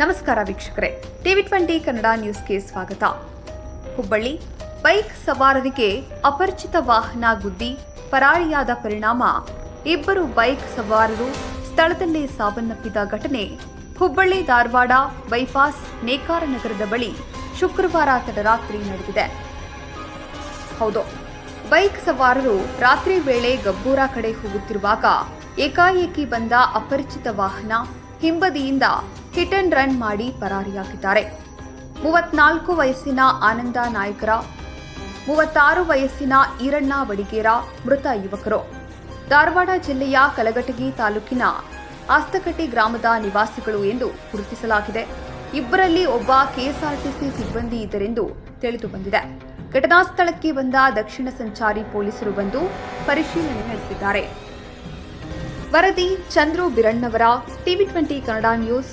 ನಮಸ್ಕಾರ ವೀಕ್ಷಕರೇ. TV twenty Kannada ನ್ಯೂಸ್ಗೆ ಸ್ವಾಗತ. ಹುಬ್ಬಳ್ಳಿ, ಬೈಕ್ ಸವಾರರಿಗೆ ಅಪರಿಚಿತ ವಾಹನ ಗುದ್ದಿ ಪರಾರಿಯಾದ ಪರಿಣಾಮ. ಇಬ್ಬರು ಬೈಕ್ ಸವಾರರು ಸ್ಥಳದಲ್ಲೇ ಸಾವನ್ನಪ್ಪಿದ ಘಟನೆ. ಹುಬ್ಬಳ್ಳಿ, ಧಾರವಾಡ ಬೈಪಾಸ್ ನೇಕಾರ ನಗರದ ಬಳಿ ಶುಕ್ರವಾರ ತಡರಾತ್ರಿ ನಡೆದಿದೆ. ಹೌದು, ಬೈಕ್ ಸವಾರರು ರಾತ್ರಿ ವೇಳೆ ಗಬ್ಬೂರ ಕಡೆ ಹೋಗುತ್ತಿರುವಾಗ ಏಕಾಏಕಿ ಬಂದ ಅಪರಿಚಿತ ವಾಹನ ಹಿಂಬದಿಯಿಂದ ಹಿಟ್ ಅಂಡ್ ರನ್ ಮಾಡಿ ಪರಾರಿಯಾಗಿದ್ದಾರೆ. ಮೂವತ್ನಾಲ್ಕು ವಯಸ್ಸಿನ ಆನಂದ ನಾಯ್ಕರ, ಮೂವತ್ತಾರು ವಯಸ್ಸಿನ ಈರಣ್ಣ ಬಡಿಗೇರ ಮೃತ ಯುವಕರು. ಧಾರವಾಡ ಜಿಲ್ಲೆಯ ಕಲಘಟಗಿ ತಾಲೂಕಿನ ಆಸ್ತಕಟ್ಟಿ ಗ್ರಾಮದ ನಿವಾಸಿಗಳು ಎಂದು ಗುರುತಿಸಲಾಗಿದೆ. ಇಬ್ಬರಲ್ಲಿ ಒಬ್ಬ ಕೆಎಸ್ಆರ್ಟಿಸಿ ಸಿಬ್ಬಂದಿ ಇದ್ದರೆಂದು ತಿಳಿದು ಬಂದಿದೆ ಘಟನಾ ಸ್ಥಳಕ್ಕೆ ಬಂದ ದಕ್ಷಿಣ ಸಂಚಾರಿ ಪೊಲೀಸರು ಬಂದು ಪರಿಶೀಲನೆ ನಡೆಸಿದ್ದಾರೆ. ವರದಿ Chandru Birannavar, TV twenty Kannada news